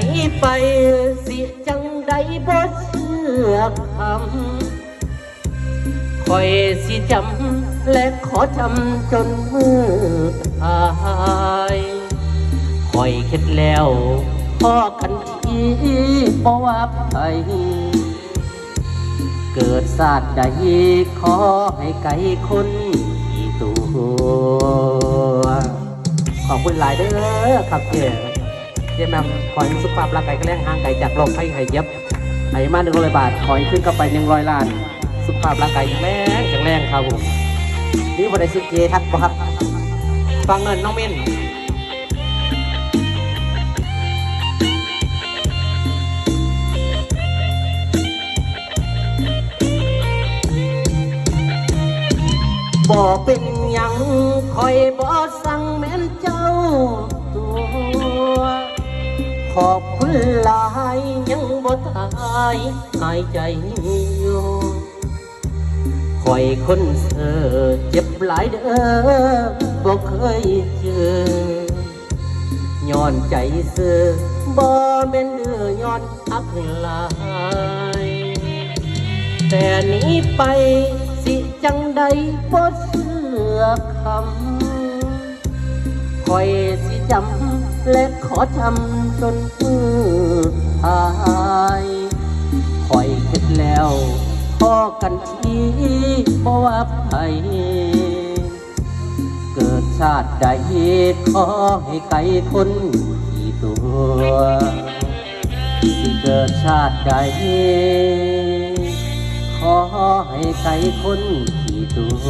นี้ไปสิจังใดบ่เชื่อคำคอยสิจำและขอจำจนมือตายคอยคิดแล้วพอกันทีบ่ว่าไปเกิดศาสตร์ใดขอให้ไกลคนที่ตัว ขอบคุณหลายเด้อครับเจ๊ เจ๊แมมขอให้สุขภาพร่างกายแข็แรงห่างไกลจากโรคภัยไข้เจ็บให้มาหนึ่งร้อยบาท ขอให้ขึ้นกลับไปหนึ่งร้อยล้าน สุขภาพร่างกายแข็งแรงแข็งแรงครับผมนี่บริสุทเจทักบ่ครับ ฟังเงินน้องมินบ่เป็นยังคอยบ่สั่ง ขอบคุณหลายยังบ่ตายหายใจอยู่คอยคนเสือเจ็บหลายเด้อบ่เคยเจอย้อนใจเสือบ่แม่นเดือย้อนอักหลายแต่นี้ไปสิจังใดบ่เชื่อคำคอยสิจำและขอจำ จนมือหายคอยคิดแล้วพอกันทีบ่ว่าไผเกิดชาติใดขอให้ไกลคนที่ตัวสิเกิดชาติใดขอให้ไกลคนที่ตัว